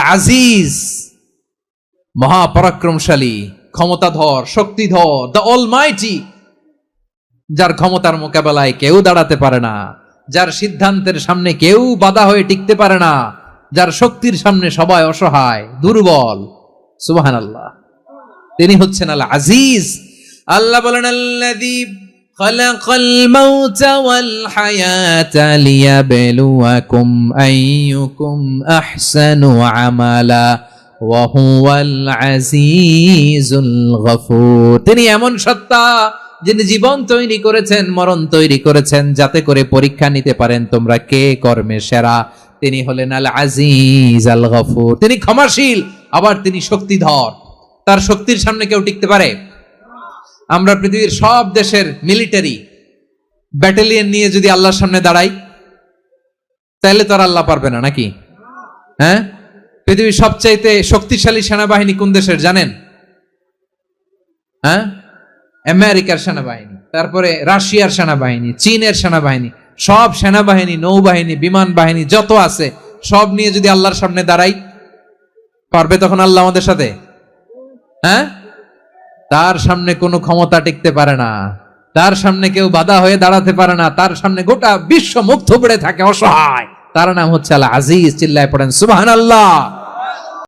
আজিজ, মহাপরাক্রমশালী, ক্ষমতাধর, শক্তিধর, the Almighty, যার ক্ষমতার মোকাবেলায় কেউ দাঁড়াতে পারে না, যার সিদ্ধান্তের সামনে কেউ বাধা হয়ে টিকতে পারে না, যার শক্তির সামনে সবাই অসহায়, দুর্বল। সুবাহান আল্লাহ তিনি হচ্ছেন আল আজিজ। আল্লাহ বলেন, আল্লাযী خلق الموت والحياة ليبلوكم أيكم أحسن عملا وهو العزيز الغفور তিনি এমন সত্তা যিনি জীবন তৈরি করেছেন মরণ তৈরি করেছেন যাতে করে পরীক্ষা নিতে পারেন তোমরা কে কর্মে সেরা তিনি হলেন আল আজিজ আল গফুর তিনি ক্ষমাশীল আবার তিনি শক্তিধর তার শক্তির সামনে কেউ টিকতে পারে আমরা পৃথিবীর সব দেশের মিলিটারি ব্যাটালিয়ন নিয়ে যদি আল্লাহর সামনে দাঁড়াই, তাহলে তো আর আল্লাহ পারবে না, নাকি? হ্যাঁ? পৃথিবীর সবচাইতে শক্তিশালী সেনাবাহিনী কোন দেশের জানেন? হ্যাঁ? আমেরিকার সেনাবাহিনী, তারপরে রাশিয়ার সেনাবাহিনী, চীনের সেনাবাহিনী, সব সেনাবাহিনী, নৌবাহিনী, বিমান বাহিনী যত আছে, সব নিয়ে যদি আল্লাহর সামনে দাঁড়াই, পারবে তখন আল্লাহ আমাদের সাথে? হ্যাঁ? তার সামনে কোনো ক্ষমতা টিকতে পারে না। তার সামনে কেউ বাধা হয়ে দাঁড়াতে পারে না। তার সামনে গোটা বিশ্ব মুখ পড়ে থাকে, অসহায়। তার নাম হচ্ছে আল্লাহ আজিজ চিল্লায় পড়েন। সুবাহ আল্লাহ